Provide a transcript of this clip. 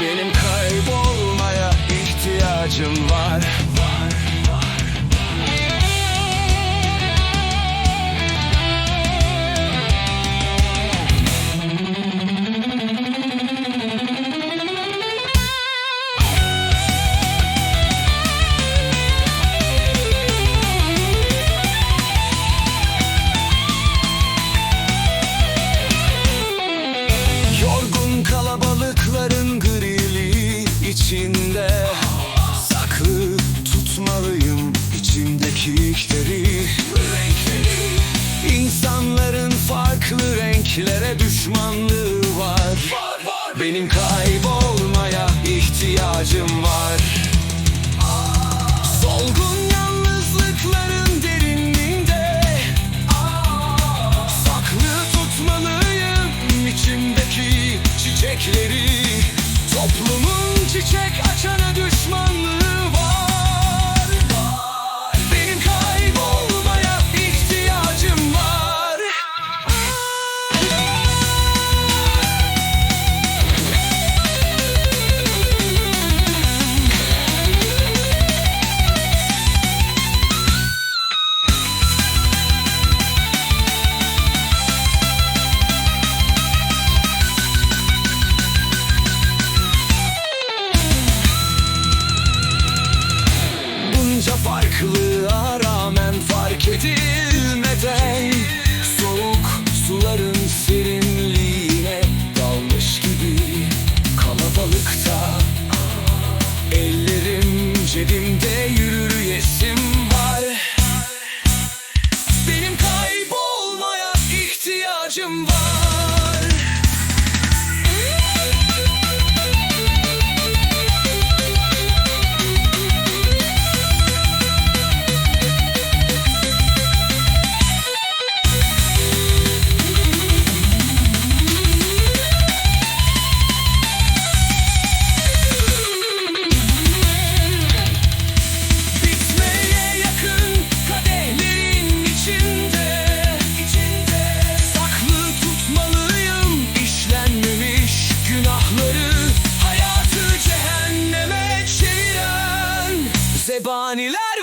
Benim kaybolmaya ihtiyacım var düşmanlığı var. Benim kaybolmaya ihtiyacım var. Solgun yalnızlıkların derinliğinde Saklı tutmalıyım içimdeki çiçekleri. Toplumun çiçek açana düşmanlığı var edilmeden Soğuk suların serinliğine dalmış gibi Kalabalıkta. Ellerim cebimde yürüyesim var. Benim kaybolmaya ihtiyacım var money left.